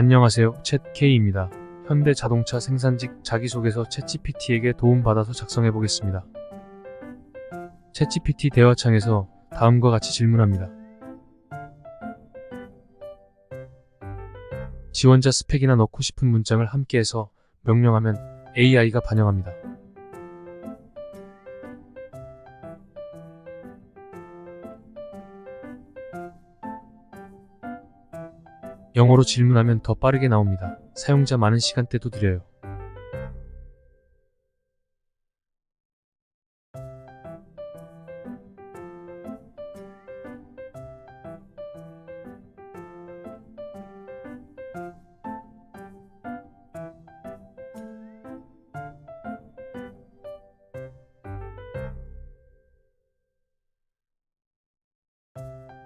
안녕하세요. 챗 K입니다. 현대 자동차 생산직 자기소개서 챗GPT에게 도움받아서 작성해 보겠습니다. 챗GPT 대화창에서 다음과 같이 질문합니다. 지원자 스펙이나 넣고 싶은 문장을 함께해서 명령하면 AI가 반영합니다. 영어로 질문하면 더 빠르게 나옵니다. 사용자 많은 시간대도 드려요.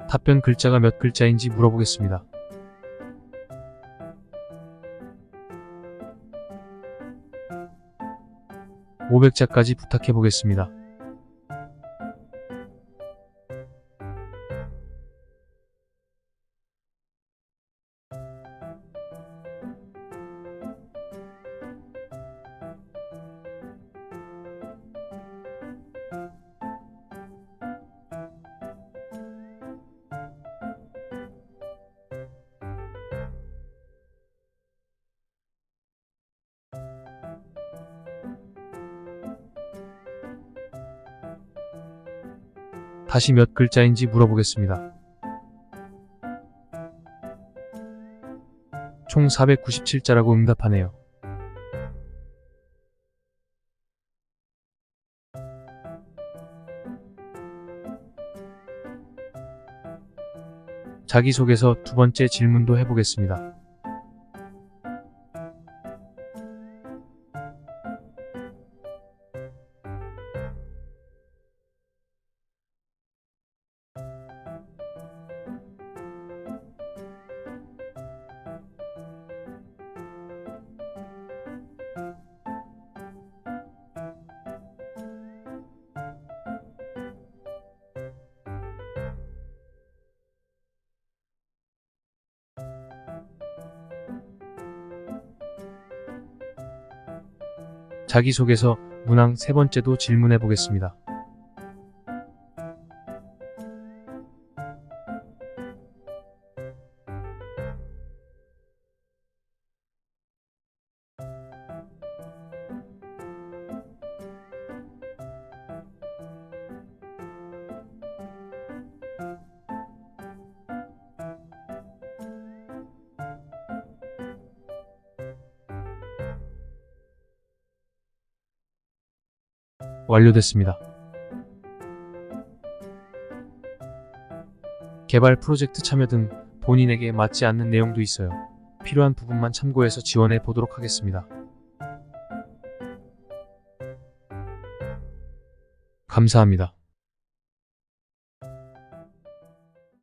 답변 글자가 몇 글자인지 물어보겠습니다. 500자까지 부탁해 보겠습니다. 다시 몇 글자인지 물어보겠습니다. 총 497자라고 응답하네요. 자기소개서 두 번째 질문도 해보겠습니다. 자기소개서 문항 세 번째도 질문해 보겠습니다. 완료됐습니다. 개발 프로젝트 참여 등 본인에게 맞지 않는 내용도 있어요. 필요한 부분만 참고해서 지원해 보도록 하겠습니다. 감사합니다.